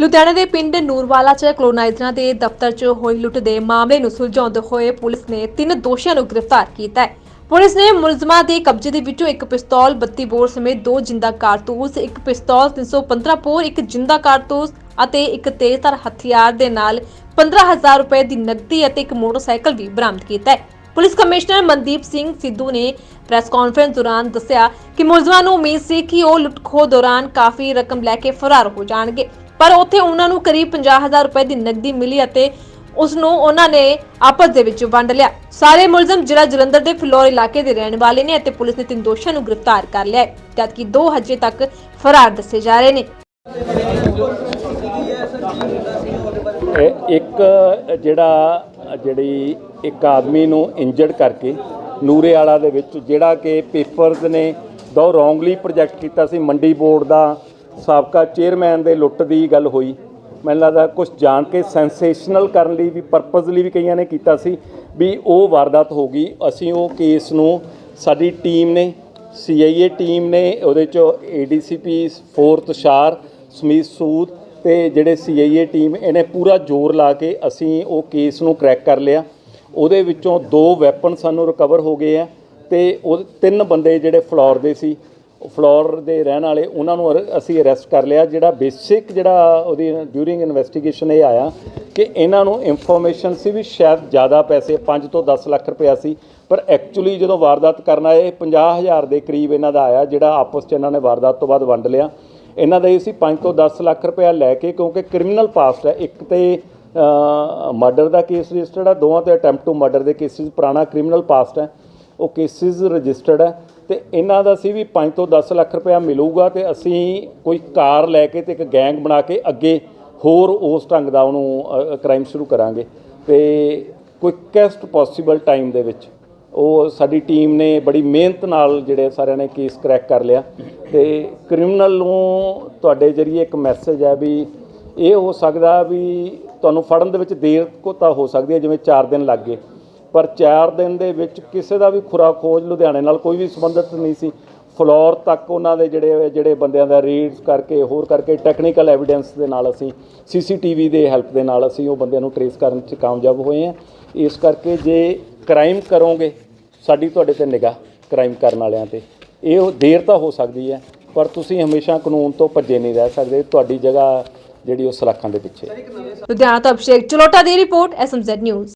ਲੁਧਿਆਣਾ ਦੇ ਪਿੰਡ ਨੂਰਵਾਲਾ 'ਚ ਕਲੋਨਾਈਜ਼ਰਾਂ ਦੇ ਦਫ਼ਤਰ 'ਚ ਹੋਈ ਲੁੱਟ ਦੇ ਮਾਮਲੇ ਨੂੰ ਸੁਲਝਾਉਂਦੇ ਹੋਏ ਪੁਲਿਸ ਨੇ ਤਿੰਨ ਦੋਸ਼ੀਆਂ ਨੂੰ ਗ੍ਰਿਫਤਾਰ ਕੀਤਾ ਹੈ। ਪੁਲਿਸ ਨੇ ਮੁਲਜ਼ਮਾਂ ਦੇ ਕਬਜ਼ੇ ਦੇ ਵਿੱਚੋਂ ਇੱਕ ਪਿਸਤੌਲ 32 ਬੋਰ ਸਮੇਤ ਦੋ ਜਿੰਦਾ ਕਾਰਤੂਸ, ਇੱਕ ਪਿਸਤੌਲ 315 ਬੋਰ ਇੱਕ ਜਿੰਦਾ ਕਾਰਤੂਸ ਅਤੇ ਇੱਕ ਤੇਜ਼ਧਾਰ ਹਥਿਆਰ ਦੇ ਨਾਲ 15000 ਰੁਪਏ ਦੀ ਨਕਦੀ ਅਤੇ ਇੱਕ ਮੋਟਰਸਾਈਕਲ ਵੀ ਬਰਾਮਦ ਕੀਤਾ ਹੈ। ਪੁਲਿਸ ਕਮਿਸ਼ਨਰ ਮਨਦੀਪ ਸਿੰਘ ਸਿੱਧੂ ਨੇ ਪ੍ਰੈਸ ਕਾਨਫਰੰਸ ਦੌਰਾਨ ਦੱਸਿਆ ਕਿ ਮੁਲਜ਼ਮਾਂ ਨੂੰ ਉਮੀਦ ਸੀ ਕਿ ਉਹ ਲੁੱਟਖੋ ਦੌਰਾਨ ਕਾਫੀ ਰਕਮ ਲੈ ਕੇ ਫਰਾਰ ਹੋ ਜਾਣਗੇ। ਪਰ ਉੱਥੇ ਉਹਨਾਂ ਨੂੰ ਕਰੀਬ 50000 ਰੁਪਏ ਦੀ ਨਕਦੀ ਮਿਲੀ ਅਤੇ ਉਸ ਨੂੰ ਉਹਨਾਂ ਨੇ ਆਪਸ ਦੇ ਵਿੱਚ ਵੰਡ ਲਿਆ। ਸਾਰੇ ਮੁਲਜ਼ਮ ਜ਼ਿਲ੍ਹਾ ਜਲੰਧਰ ਦੇ ਫਲੋਰ ਇਲਾਕੇ ਦੇ ਰਹਿਣ ਵਾਲੇ ਨੇ ਅਤੇ ਪੁਲਿਸ ਨੇ ਤਿੰਨ ਦੋਸ਼ੀਆਂ ਨੂੰ ਗ੍ਰਿਫਤਾਰ ਕਰ ਲਿਆ ਹੈ। ਜਦਕਿ ਦੋ ਹਜੇ ਤੱਕ ਫਰਾਰ ਦੱਸੇ ਜਾ ਰਹੇ ਨੇ। ਇਹ ਇੱਕ, ਜਿਹੜਾ, ਜਿਹੜੀ ਇੱਕ ਆਦਮੀ ਨੂੰ ਇੰਜਰਡ ਕਰਕੇ ਨੂਰੇ ਵਾਲਾ ਦੇ ਵਿੱਚ, ਜਿਹੜਾ ਕਿ ਪੇਪਰਸ ਨੇ ਦੋ ਰੋਂਗਲੀ ਪ੍ਰੋਜੈਕਟ ਕੀਤਾ ਸੀ, ਮੰਡੀ ਬੋਰਡ ਦਾ ਸਾਬਕਾ ਚੇਅਰਮੈਨ ਦੇ ਲੁੱਟ ਦੀ ਗੱਲ ਹੋਈ। ਮੈਨੂੰ ਲੱਗਦਾ ਕੁਝ ਜਾਣ ਕੇ ਸੈਂਸੇਸ਼ਨਲ ਕਰਨ ਲਈ ਵੀ ਪਰਪਸਲੀ ਵੀ ਕਈਆਂ ਨੇ ਕੀਤਾ ਸੀ ਵੀ ਉਹ ਵਾਰਦਾਤ ਹੋ ਗਈ। ਅਸੀਂ ਉਹ ਕੇਸ ਨੂੰ ਸਾਡੀ ਟੀਮ ਨੇ ਸੀਆਈਏ ਟੀਮ ਨੇ, ਉਹਦੇ ਚੋਂ ਏਡੀਸੀਪੀ 4 ਸ਼ਾਰ ਸਮੀਤ ਸੂਦ ਤੇ ਜਿਹੜੇ ਸੀਆਈਏ ਟੀਮ ਇਹਨੇ ਪੂਰਾ ਜ਼ੋਰ ਲਾ ਕੇ ਅਸੀਂ ਉਹ ਕੇਸ ਨੂੰ ਕਰੈਕ ਕਰ ਲਿਆ। ਉਹਦੇ ਵਿੱਚੋਂ ਦੋ ਵੈਪਨ ਸਾਨੂੰ ਰਿਕਵਰ ਹੋ ਗਏ ਆ ਤੇ ਉਹ ਤਿੰਨ ਬੰਦੇ ਜਿਹੜੇ ਫਲੋਰ ਦੇ ਸੀ ਫਲੋਰ ਦੇ ਰਹਿਣ ਵਾਲੇ, ਉਹਨਾਂ ਨੂੰ ਅਰ- ਅਸੀਂ ਅਰੈਸਟ ਕਰ ਲਿਆ। ਜਿਹੜਾ ਬੇਸਿਕ ਜਿਹੜਾ ਉਹਦੀ ਡਿਊਰਿੰਗ ਇਨਵੈਸਟੀਗੇਸ਼ਨ ਇਹ ਆਇਆ ਕਿ ਇਹਨਾਂ ਨੂੰ ਇਨਫੋਰਮੇਸ਼ਨ ਸੀ ਵੀ ਸ਼ਾਇਦ ਜ਼ਿਆਦਾ ਪੈਸੇ 5 ਤੋਂ 10 ਲੱਖ ਰੁਪਇਆ ਸੀ। ਪਰ ਐਕਚੁਅਲੀ ਜਦੋਂ ਵਾਰਦਾਤ ਕਰਨ ਆਏ 50000 ਦੇ ਕਰੀਬ ਇਹਨਾਂ ਦਾ ਆਇਆ, ਜਿਹੜਾ ਆਪਸ 'ਚ ਇਹਨਾਂ ਨੇ ਵਾਰਦਾਤ ਤੋਂ ਬਾਅਦ ਵੰਡ ਲਿਆ। ਇਹਨਾਂ ਦਾ ਇਹ ਸੀ 5 ਤੋਂ 10 ਲੱਖ ਰੁਪਇਆ ਲੈ ਕੇ, ਕਿਉਂਕਿ ਕ੍ਰਿਮੀਨਲ ਪਾਸਟ ਹੈ। ਇੱਕ ਤੇ ਮਰਡਰ ਦਾ ਕੇਸ ਰਜਿਸਟਰਡ ਹੈ, ਦੋਵਾਂ ਤੇ ਅਟੈਂਪਟ ਟੂ ਮਰਡਰ ਦੇ ਕੇਸਿਸ ਪੁਰਾਣਾ ਕ੍ਰਿਮੀਨਲ ਪਾਸਟ ਹੈ। ਉਹ ਕੇਸਿਸ ਰਜਿਸਟਰਡ ਹੈ। ਤੇ ਇਹਨਾਂ ਦਾ ਸੀ ਵੀ 5 ਤੋਂ 10 ਲੱਖ ਰੁਪਇਆ ਮਿਲੂਗਾ ਤੇ ਅਸੀਂ ਕੋਈ ਕਾਰ ਲੈ ਕੇ ਤੇ ਇੱਕ ਗੈਂਗ ਬਣਾ ਕੇ ਅੱਗੇ ਹੋਰ ਉਸ ਢੰਗ ਦਾ ਉਹਨੂੰ ਕ੍ਰਾਈਮ ਸ਼ੁਰੂ ਕਰਾਂਗੇ। ਤੇ ਕੁਇਕੈਸਟ ਪੋਸੀਬਲ ਟਾਈਮ ਦੇ ਵਿੱਚ ਉਹ ਸਾਡੀ ਟੀਮ ਨੇ ਬੜੀ ਮਿਹਨਤ ਨਾਲ ਜਿਹੜੇ ਸਾਰਿਆਂ ਨੇ ਕੇਸ ਕਰੈਕ ਕਰ ਲਿਆ। ਤੇ ਕ੍ਰਿਮੀਨਲ ਨੂੰ ਤੁਹਾਡੇ ਜਰੀਏ ਇੱਕ ਮੈਸੇਜ ਹੈ ਵੀ ਇਹ ਹੋ ਸਕਦਾ ਵੀ ਤੁਹਾਨੂੰ ਫੜਨ ਦੇ ਵਿੱਚ ਦੇਰ ਕੋ ਤਾਂ ਹੋ ਸਕਦੀ ਹੈ, ਜਿਵੇਂ 4 ਦਿਨ ਲੱਗ ਗਏ। ਪਰ 4 ਦਿਨ ਦੇ ਵਿੱਚ ਕਿਸੇ ਦਾ ਵੀ ਖੁਰਾ ਖੋਜ ਲੁਧਿਆਣੇ ਨਾਲ ਕੋਈ ਵੀ ਸੰਬੰਧਿਤ ਨਹੀਂ ਸੀ। ਫਲੋਰ ਤੱਕ ਉਹਨਾਂ ਦੇ ਜਿਹੜੇ ਜਿਹੜੇ ਬੰਦਿਆਂ ਦਾ ਰੀਡਸ ਕਰਕੇ, ਹੋਰ ਕਰਕੇ ਟੈਕਨੀਕਲ ਐਵੀਡੈਂਸ ਦੇ ਨਾਲ ਅਸੀਂ ਸੀਸੀਟੀਵੀ ਦੇ ਹੈਲਪ ਦੇ ਨਾਲ ਅਸੀਂ ਉਹ ਬੰਦਿਆਂ ਨੂੰ ਟਰੇਸ ਕਰਨ 'ਚ ਕਾਮਯਾਬ ਹੋਏ ਹਾਂ। ਇਸ ਕਰਕੇ ਜੇ ਕ੍ਰਾਈਮ ਕਰੋਗੇ, ਸਾਡੀ ਤੁਹਾਡੇ ਤੇ ਨਿਗਾਹ ਕ੍ਰਾਈਮ ਕਰਨ ਵਾਲਿਆਂ ਤੇ। ਇਹ ਉਹ ਦੇਰ ਤਾਂ ਹੋ ਸਕਦੀ ਹੈ, ਪਰ ਤੁਸੀਂ ਹਮੇਸ਼ਾ ਕਾਨੂੰਨ ਤੋਂ ਭੱਜੇ ਨਹੀਂ ਰਹਿ ਸਕਦੇ। ਤੁਹਾਡੀ ਜਗ੍ਹਾ ਜਿਹੜੀ ਉਹ ਸਲਾਖਾਂ ਦੇ ਪਿੱਛੇ ਲੁਧਿਆਣਾ ਤੋਂ ਅਭਿਸ਼ੇਕ ਚਲੋਟਾ ਦੀ ਰਿਪੋਰਟ ਐਸਐਮਜ਼ੈਡ ਨਿਊਜ਼